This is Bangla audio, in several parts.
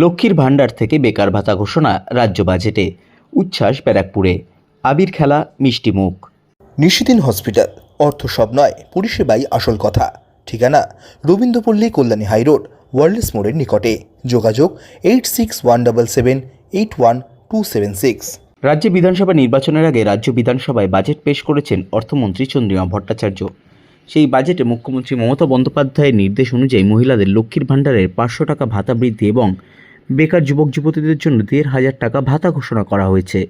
লক্ষ্মীর ভাণ্ডার থেকে বেকার ভাতা ঘোষণা রাজ্য বাজেটে। উচ্ছ্বাস ব্যারাকপুরে। আবির খেলা মিষ্টি মুখ। নিশিদিন হসপিটাল। অর্থ সব নয় পরিষেবাই আসল কথা। ঠিকানা রবীন্দ্রপল্লী কল্যাণী হাইরোড ওয়ার্ল্ডস মোড়ের নিকটে। যোগাযোগ eight six one double seven eight one two seven six. রাজ্য বিধানসভা নির্বাচনের আগে রাজ্য বিধানসভায় বাজেট পেশ করেছেন অর্থমন্ত্রী চন্দ্রিমা ভট্টাচার্য। সেই বাজেটে মুখ্যমন্ত্রী মমতা বন্দ্যোপাধ্যায়ের নির্দেশ অনুযায়ী মহিলাদের লক্ষ্মীর ভাণ্ডারের পাঁচশো টাকা ভাতা বৃদ্ধি এবং বেকার যুবক যুবতীদের জন্য দেড় হাজার টাকা ভাতা ঘোষণা করা হয়েছে।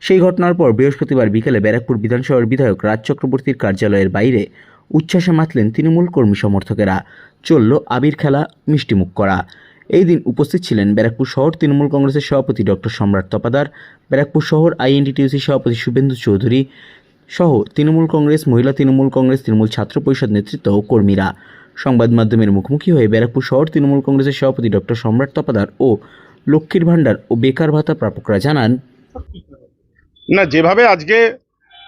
সেই ঘটনার পর বৃহস্পতিবার বিকেলে ব্যারাকপুর বিধানসভার বিধায়ক রাজ চক্রবর্তীর কার্যালয়ের বাইরে উচ্ছ্বাসে মাতলেন তৃণমূল কর্মী সমর্থকেরা। চলল আবির খেলা মিষ্টিমুখ করা। এই দিন উপস্থিত ছিলেন ব্যারাকপুর শহর তৃণমূল কংগ্রেসের সভাপতি ডক্টর সম্রাট তপাদার, ব্যারাকপুর শহর আইএনটিটিউসি সভাপতি শুভেন্দু চৌধুরী সহ তৃণমূল কংগ্রেস, মহিলা তৃণমূল কংগ্রেস, তৃণমূল ছাত্র পরিষদ নেতৃত্ব ও কর্মীরা। সংবাদ মাধ্যমের মুখোমুখি হয়ে ব্যারাকপুর শহর তৃণমূল কংগ্রেসের সভাপতি ডক্টর সম্রাট তপাদার ও লক্ষ্মীর ভাণ্ডার ও বেকার ভাতা প্রাপকরা জানান, না, যেভাবে আজকে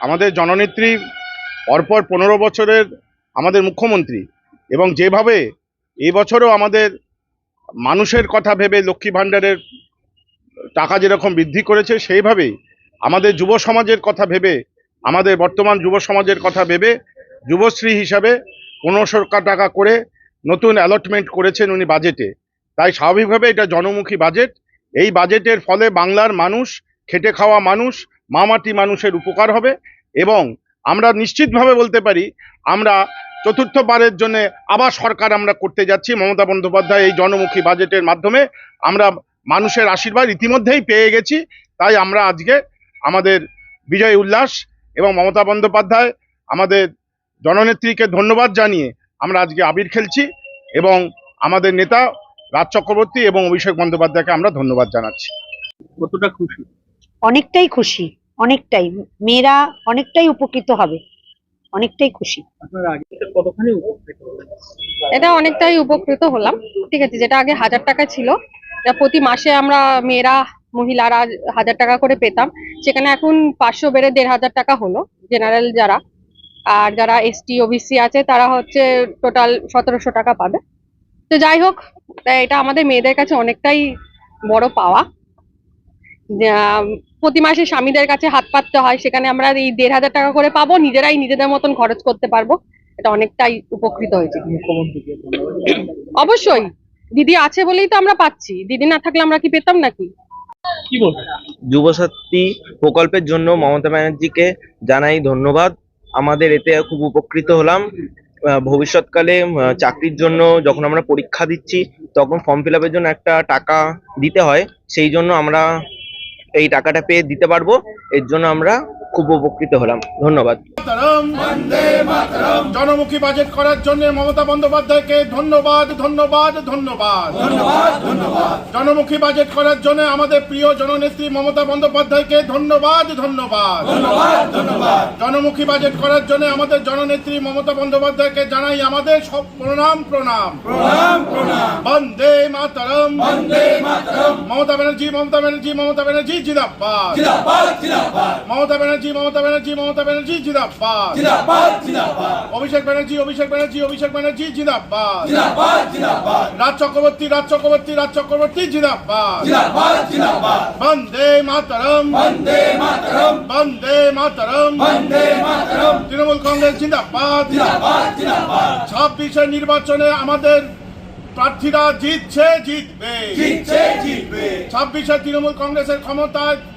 আমাদের জননেত্রী, পরপর পনেরো বছরের আমাদের মুখ্যমন্ত্রী এবং যেভাবে এবছরও আমাদের মানুষের কথা ভেবে লক্ষ্মী ভাণ্ডারের টাকা যেরকম বৃদ্ধি করেছে, সেইভাবেই আমাদের যুব সমাজের কথা ভেবে, আমাদের বর্তমান যুব সমাজের কথা ভেবে যুবশ্রী হিসাবে পনেরোশো টাকা করে নতুন অ্যালটমেন্ট করেছেন উনি বাজেটে তাই স্বাভাবিকভাবে এটা জনমুখী বাজেট এই বাজেটের ফলে বাংলার মানুষ, খেটে খাওয়া মানুষ, মামাটি মানুষের উপকার হবে এবং আমরা নিশ্চিতভাবে বলতে পারি, আমরা চতুর্থবারের জন্য আবার সরকার আমরা করতে যাচ্ছি। মমতা বন্দ্যোপাধ্যায় এই জনমুখী বাজেটের মাধ্যমে আমরা মানুষের আশীর্বাদ ইতিমধ্যেই পেয়ে গেছি। তাই আমরা আজকে আমাদের বিজয় উল্লাস এবং মমতা বন্দ্যোপাধ্যায় আমাদের জননেত্রীকে ধন্যবাদ জানিয়ে আমরা আজকে আবির খেলছি এবং আমাদের নেতা রাজ চক্রবর্তী এবং অভিষেক বন্দ্যোপাধ্যায়কে আমরা ধন্যবাদ জানাচ্ছি। কতটা খুশি? অনেকটাই খুশি অনেকটাই। মেয়েরা অনেকটাই উপকৃত হবে অনেকটাই খুশি? এটা অনেকটাই উপকৃত হলাম ঠিক আছে যেটা আগে হাজার টাকা ছিল। যা প্রতি মাসে আমরা মেয়েরা মহিলারা হাজার টাকা করে পেতাম। সেখানে এখন পাঁচশো বেড়ে দেড় হাজার টাকা হলো জেনারেল যারা। আর যারা এসটি ওবিসি আছে তারা হচ্ছে টোটাল সতেরোশো টাকা পাবে। তো যাই হোক তাই এটা আমাদের মেয়েদের কাছে অনেকটাই বড় পাওয়া। প্রতি মাসে স্বামীদের কাছে হাত পাততে হয় সেখানে আমরা এই দেড় হাজার টাকা করে পাবো নিজেরাই নিজেদের মতন খরচ করতে পারব। এটা অনেকটাই উপকৃত হয়েছে। অবশ্যই দিদি আছে বলেই তো আমরা পাচ্ছি। দিদি না থাকলে আমরা কি পেতাম নাকি? যুবশক্তি প্রকল্পের জন্য মমতা ব্যানার্জিকে জানাই ধন্যবাদ। আমাদের এতে খুব উপকৃত হলাম। ভবিষ্যৎকালে চাকরির জন্য যখন আমরা পরীক্ষা দিচ্ছি, তখন ফর্ম ফিল জন্য একটা টাকা দিতে হয়। সেই জন্য আমরা এই টাকাটা পেয়ে দিতে পারব। এর জন্য আমরা খুব উপকৃত হলাম। ধন্যবাদ। জনমুখী বাজেট করার জন্য মমতা বন্দ্যোপাধ্যায়কে ধন্যবাদ ধন্যবাদ ধন্যবাদ। জনমুখী বাজেট করার জন্য আমাদের প্রিয় জননেত্রী মমতা বন্দ্যোপাধ্যায়কে ধন্যবাদ ধন্যবাদ। জনমুখী বাজেট করার জন্য আমাদের জননেত্রী মমতা বন্দ্যোপাধ্যায়কে জানাই আমাদের সব প্রণাম প্রণাম। প্রণাম প্রণাম। বন্দে মাতরম। বন্দে মমতা ব্যানার্জি মমতা ব্যানার্জি মমতা ব্যানার্জি জিন্দাবাদ মমতা ব্যানার্জি মমতা ব্যানার্জি মমতা ব্যানার্জি জিন্দাবাদ। অভিষেক ব্যানার্জি অভিষেক ব্যানার্জি অভিষেক ব্যানার্জি জিন্দাবাদ। রাজ চক্রবর্তী রাজ চক্রবর্তী রাজ চক্রবর্তী জিন্দাবাদ। বন্দে মাতরম। বন্দে মাতরম। বন্দে মাতরম। বন্দে মাতরম। তৃণমূল কংগ্রেস জিন্দাবাদ। জিন্দাবাদ জিন্দাবাদ। ছাব্বিশে নির্বাচনে আমাদের প্রার্থীরা জিতছে জিতবে। জিতছে জিতবে। ছাব্বিশে তৃণমূল কংগ্রেসের ক্ষমতায়